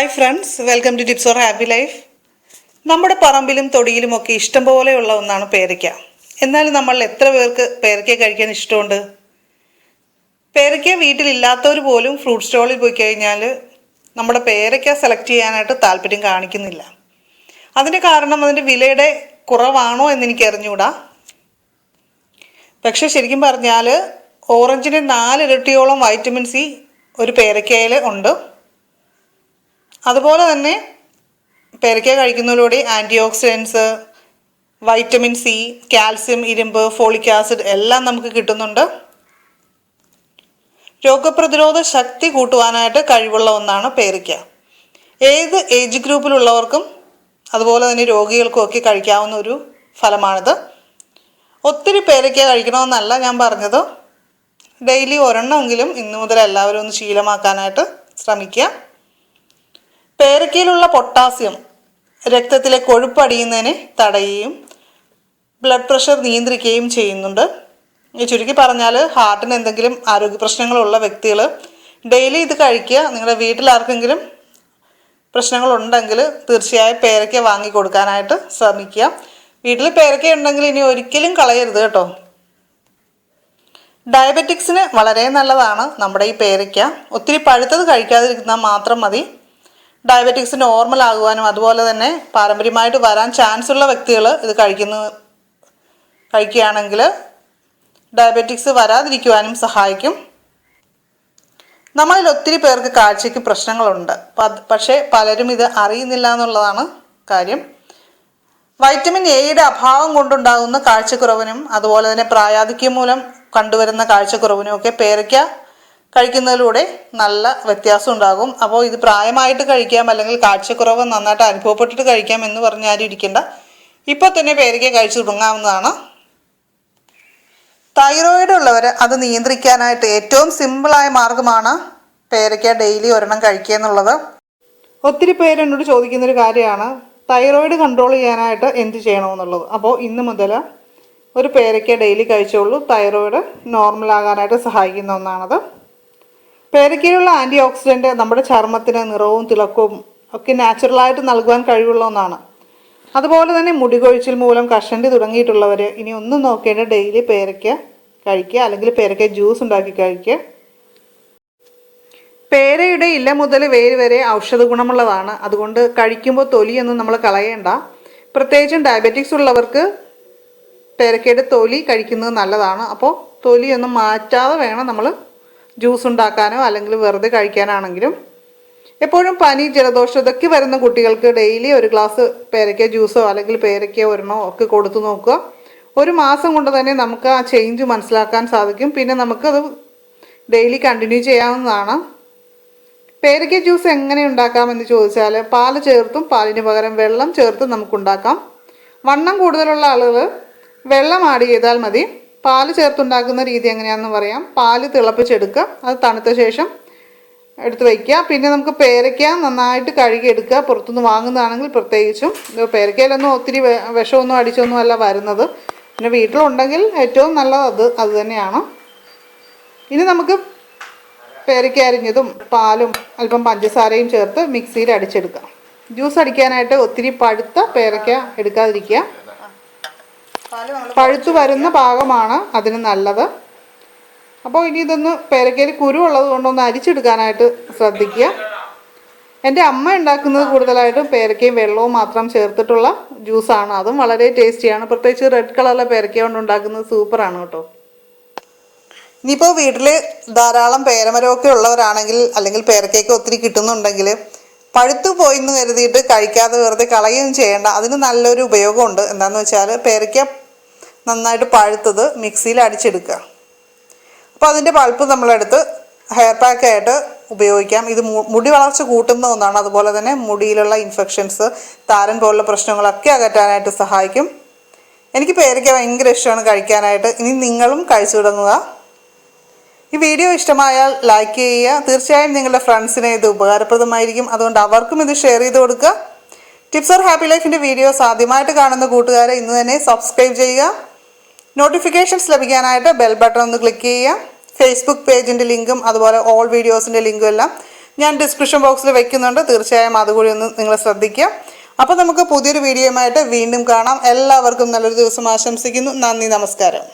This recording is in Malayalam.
Hi friends welcome to tips or happy life നമ്മുടെ പറമ്പിലും തൊടിയിലും ഒക്കെ ഇഷ്ടം പോലെയുള്ള ഒന്നാണ് പേരയ്ക്ക. എന്നാൽ നമ്മൾ എത്ര പേർക്ക് പേരയ്ക്ക കഴിക്കാൻ ഇഷ്ടമുണ്ട്? പേരയ്ക്ക വീട്ടിലില്ലാത്തവർ പോലും ഫ്രൂട്ട് സ്റ്റോളിൽ പോയി കഴിഞ്ഞാൽ നമ്മുടെ പേരയ്ക്ക സെലക്ട് ചെയ്യാനായിട്ട് താല്പര്യം കാണിക്കുന്നില്ല. അതിന്റെ കാരണം അതിന്റെ വിലയുടെ കുറവാണോ എന്ന് എനിക്ക് അറിഞ്ഞുകൂടാ. പക്ഷെ ശരിക്കും പറഞ്ഞാൽ ഓറഞ്ചിന് നാലിരട്ടിയോളം വൈറ്റമിൻ സി ഒരു പേരയ്ക്കയിൽ ഉണ്ട്. അതുപോലെ തന്നെ പേരയ്ക്ക കഴിക്കുന്നതിലൂടെ anti oxidants vitamin C calcium ഇരുമ്പ് ഫോളിക് ആസിഡ് എല്ലാം നമുക്ക് കിട്ടുന്നുണ്ട്. രോഗപ്രതിരോധ ശക്തി കൂട്ടുവാനായിട്ട് കഴിവുള്ള ഒന്നാണ് പേരയ്ക്ക. ഏത് ഏജ് ഗ്രൂപ്പിലുള്ളവർക്കും അതുപോലെ തന്നെ രോഗികൾക്കും ഒക്കെ കഴിക്കാവുന്ന ഒരു ഫലമാണിത്. ഒത്തിരി പേരയ്ക്ക കഴിക്കണമെന്നല്ല ഞാൻ പറഞ്ഞത്. ഡെയിലി ഒരെണ്ണമെങ്കിലും ഇന്നു മുതൽ എല്ലാവരും ഒന്ന് ശീലമാക്കാനായിട്ട് ശ്രമിക്കുക. പേരയ്ക്കയിലുള്ള പൊട്ടാസ്യം രക്തത്തിലെ കൊഴുപ്പ് അടിയുന്നതിന് തടയുകയും ബ്ലഡ് പ്രഷർ നിയന്ത്രിക്കുകയും ചെയ്യുന്നുണ്ട്. ചുരുക്കി പറഞ്ഞാൽ ഹാർട്ടിന് എന്തെങ്കിലും ആരോഗ്യ പ്രശ്നങ്ങളുള്ള വ്യക്തികൾ ഡെയിലി ഇത് കഴിക്കുക. നിങ്ങളുടെ വീട്ടിൽ ആർക്കെങ്കിലും പ്രശ്നങ്ങളുണ്ടെങ്കിൽ തീർച്ചയായും പേരക്ക വാങ്ങി കൊടുക്കാനായിട്ട് ശ്രമിക്കുക. വീട്ടിൽ പേരക്ക ഉണ്ടെങ്കിൽ ഇനി ഒരിക്കലും കളയരുത് കേട്ടോ. ഡയബറ്റിക്സിന് വളരെ നല്ലതാണ് നമ്മുടെ ഈ പേരയ്ക്ക ഒത്തിരി പഴുത്തത് കഴിക്കാതിരിക്കുന്ന മാത്രം മതി. ഡയബറ്റിക്സ് നോർമൽ ആകുവാനും അതുപോലെ തന്നെ പാരമ്പര്യമായിട്ട് വരാൻ ചാൻസ് ഉള്ള വ്യക്തികൾ ഇത് കഴിക്കുന്നു കഴിക്കുകയാണെങ്കിൽ ഡയബറ്റിക്സ് വരാതിരിക്കുവാനും സഹായിക്കും. നമ്മളിൽ ഒത്തിരി പേർക്ക് കാഴ്ചയ്ക്ക് പ്രശ്നങ്ങളുണ്ട്. പക്ഷേ പലരും ഇത് അറിയുന്നില്ല എന്നുള്ളതാണ് കാര്യം. വൈറ്റമിൻ എയുടെ അഭാവം കൊണ്ടുണ്ടാകുന്ന കാഴ്ചക്കുറവിനും അതുപോലെ തന്നെ പ്രായാധിക്യം മൂലം കണ്ടുവരുന്ന കാഴ്ചക്കുറവിനും ഒക്കെ പേരയ്ക്ക കഴിക്കുന്നതിലൂടെ നല്ല വ്യത്യാസം ഉണ്ടാകും. അപ്പോൾ ഇത് പ്രായമായിട്ട് കഴിക്കാം അല്ലെങ്കിൽ കാഴ്ചക്കുറവ് നന്നായിട്ട് അനുഭവപ്പെട്ടിട്ട് കഴിക്കാം എന്ന് പറഞ്ഞാലും ഇരിക്കേണ്ട. ഇപ്പോൾ തന്നെ പേരയ്ക്ക കഴിച്ചു തുടങ്ങാവുന്നതാണ്. തൈറോയിഡ് ഉള്ളവർ അത് നിയന്ത്രിക്കാനായിട്ട് ഏറ്റവും സിമ്പിളായ മാർഗമാണ് പേരയ്ക്ക ഡെയിലി ഒരെണ്ണം കഴിക്കുക എന്നുള്ളത്. ഒത്തിരി പേര് എന്നോട് ചോദിക്കുന്ന ഒരു കാര്യമാണ് തൈറോയിഡ് കൺട്രോൾ ചെയ്യാനായിട്ട് എന്ത് ചെയ്യണമെന്നുള്ളത്. അപ്പോൾ ഇന്ന് മുതൽ ഒരു പേരയ്ക്ക ഡെയിലി കഴിച്ചോളൂ. തൈറോയിഡ് നോർമൽ ആകാനായിട്ട് സഹായിക്കുന്ന ഒന്നാണത്. പേരയ്ക്കയിലുള്ള ആന്റി ഓക്സിഡന്റ് നമ്മുടെ ചർമ്മത്തിന് നിറവും തിളക്കവും ഒക്കെ നാച്ചുറലായിട്ട് നൽകുവാൻ കഴിവുള്ള ഒന്നാണ്. അതുപോലെ തന്നെ മുടി കൊഴിച്ചിൽ മൂലം കഷണ്ടി തുടങ്ങിയിട്ടുള്ളവർ ഇനി ഒന്നും നോക്കേണ്ട ഡെയിലി പേരക്ക കഴിക്കുക അല്ലെങ്കിൽ പേരക്ക ജ്യൂസ് ഉണ്ടാക്കി കഴിക്കുക. പേരയുടെ ഇല മുതൽ വേര് വരെ ഔഷധ ഗുണമുള്ളതാണ്. അതുകൊണ്ട് കഴിക്കുമ്പോൾ തൊലിയൊന്നും നമ്മൾ കളയേണ്ട. പ്രത്യേകിച്ചും ഡയബറ്റിക്സ് ഉള്ളവർക്ക് പേരക്കയുടെ തൊലി കഴിക്കുന്നത് നല്ലതാണ്. അപ്പോൾ തൊലിയൊന്നും മാറ്റാതെ വേണം നമ്മൾ ജ്യൂസ് ഉണ്ടാക്കാനോ അല്ലെങ്കിൽ വെറുതെ കഴിക്കാനാണെങ്കിലും എപ്പോഴും പനി ജലദോഷം ഇതൊക്കെ വരുന്ന കുട്ടികൾക്ക് ഡെയിലി ഒരു ഗ്ലാസ് പേരയ്ക്ക ജ്യൂസോ അല്ലെങ്കിൽ പേരയ്ക്ക ഒരെണ്ണോ ഒക്കെ കൊടുത്തു നോക്കുക. ഒരു മാസം കൊണ്ട് തന്നെ നമുക്ക് ആ ചേഞ്ച് മനസ്സിലാക്കാൻ സാധിക്കും. പിന്നെ നമുക്കത് ഡെയിലി കണ്ടിന്യൂ ചെയ്യാവുന്നതാണ്. പേരയ്ക്ക ജ്യൂസ് എങ്ങനെ ഉണ്ടാക്കാമെന്ന് ചോദിച്ചാൽ പാൽ ചേർത്തും പാലിന് പകരം വെള്ളം ചേർത്തും നമുക്കുണ്ടാക്കാം വണ്ണം കൂടുതലുള്ള ആളുകൾ വെള്ളം ആഡ് ചെയ്താൽ മതി. പാൽ ചേർത്തുണ്ടാക്കുന്ന രീതി എങ്ങനെയാണെന്ന് പറയാം. പാൽ തിളപ്പിച്ചെടുക്കുക. അത് തണുത്ത ശേഷം എടുത്ത് വയ്ക്കുക. പിന്നെ നമുക്ക് പേരയ്ക്ക നന്നായിട്ട് കഴുകിയെടുക്കുക. പുറത്തുനിന്ന് വാങ്ങുന്നതാണെങ്കിൽ പ്രത്യേകിച്ചും. പേരയ്ക്കയിലൊന്നും ഒത്തിരി വിഷമൊന്നും അടിച്ചൊന്നും അല്ല വരുന്നത്. പിന്നെ വീട്ടിലുണ്ടെങ്കിൽ ഏറ്റവും നല്ലത് അത് അത് തന്നെയാണ്. ഇനി നമുക്ക് പേരയ്ക്ക അരിഞ്ഞതും പാലും അല്പം പഞ്ചസാരയും ചേർത്ത് മിക്സിയിൽ അടിച്ചെടുക്കാം. ജ്യൂസ് അടിക്കാനായിട്ട് ഒത്തിരി പഴുത്ത പേരയ്ക്ക എടുക്കാതിരിക്കുക. പഴുത്തു വരുന്ന ഭാഗമാണ് അതിന് നല്ലത്. അപ്പോൾ ഇനി ഇതൊന്ന് പേരക്കയിൽ കുരു ഉള്ളത് കൊണ്ടൊന്ന് അരിച്ചെടുക്കാനായിട്ട് ശ്രദ്ധിക്കുക. എന്റെ അമ്മ ഉണ്ടാക്കുന്നത് കൂടുതലായിട്ടും പേരക്കയും വെള്ളവും മാത്രം ചേർത്തിട്ടുള്ള ജ്യൂസാണ്. അതും വളരെ ടേസ്റ്റിയാണ്. പ്രത്യേകിച്ച് റെഡ് കളറിലെ പേരക്ക കൊണ്ട് ഉണ്ടാക്കുന്നത് സൂപ്പറാണ് കേട്ടോ. ഇനിയിപ്പോൾ വീട്ടിൽ ധാരാളം പേരമരമൊക്കെ ഉള്ളവരാണെങ്കിൽ അല്ലെങ്കിൽ പേരക്കയൊക്കെ ഒത്തിരി കിട്ടുന്നുണ്ടെങ്കിൽ പഴുത്തു പോയി എന്ന് കരുതിയിട്ട് കഴിക്കാതെ വെറുതെ കളയുകയും ചെയ്യേണ്ട. അതിന് നല്ലൊരു ഉപയോഗമുണ്ട്. എന്താണെന്ന് വെച്ചാൽ പേരയ്ക്ക നന്നായിട്ട് പഴുത്തത് മിക്സിയിൽ അടിച്ചെടുക്കുക. അപ്പോൾ അതിന്റെ പൾപ്പ് നമ്മളെടുത്ത് ഹെയർ പാക്കായിട്ട് ഉപയോഗിക്കാം. ഇത് മുടി വളർച്ച കൂട്ടുന്ന ഒന്നാണ്. അതുപോലെ തന്നെ മുടിയിലുള്ള ഇൻഫെക്ഷൻസ് താരൻ പോലുള്ള പ്രശ്നങ്ങളൊക്കെ അകറ്റാനായിട്ട് സഹായിക്കും. എനിക്ക് പേരയ്ക്ക ഭയങ്കര ഇഷ്ടമാണ് കഴിക്കാനായിട്ട്. ഇനി നിങ്ങളും കഴിച്ചു തുടങ്ങുക. ഈ വീഡിയോ ഇഷ്ടമായാൽ ലൈക്ക് ചെയ്യുക. തീർച്ചയായും നിങ്ങളുടെ ഫ്രണ്ട്സിന് ഇത് ഉപകാരപ്രദമായിരിക്കും. അതുകൊണ്ട് അവർക്കും ഇത് ഷെയർ ചെയ്ത് കൊടുക്കുക. ടിപ്സ് ഓർ ഹാപ്പി ലൈഫിന്റെ വീഡിയോസ് ആദ്യമായിട്ട് കാണുന്ന കൂട്ടുകാരെ ഇന്ന് തന്നെ സബ്സ്ക്രൈബ് ചെയ്യുക. നോട്ടിഫിക്കേഷൻസ് ലഭിക്കാനായിട്ട് ബെൽ ബട്ടൺ ഒന്ന് ക്ലിക്ക് ചെയ്യുക. ഫേസ്ബുക്ക് പേജിന്റെ ലിങ്കും അതുപോലെ ഓൾ വീഡിയോസിന്റെ ലിങ്കും എല്ലാം ഞാൻ ഡിസ്ക്രിപ്ഷൻ ബോക്സിൽ വെക്കുന്നുണ്ട്. തീർച്ചയായും അതുകൂടി ഒന്ന് നിങ്ങൾ ശ്രദ്ധിക്കുക. അപ്പോൾ നമുക്ക് പുതിയൊരു വീഡിയോയുമായിട്ട് വീണ്ടും കാണാം. എല്ലാവർക്കും നല്ലൊരു ദിവസം ആശംസിക്കുന്നു. നന്ദി നമസ്കാരം.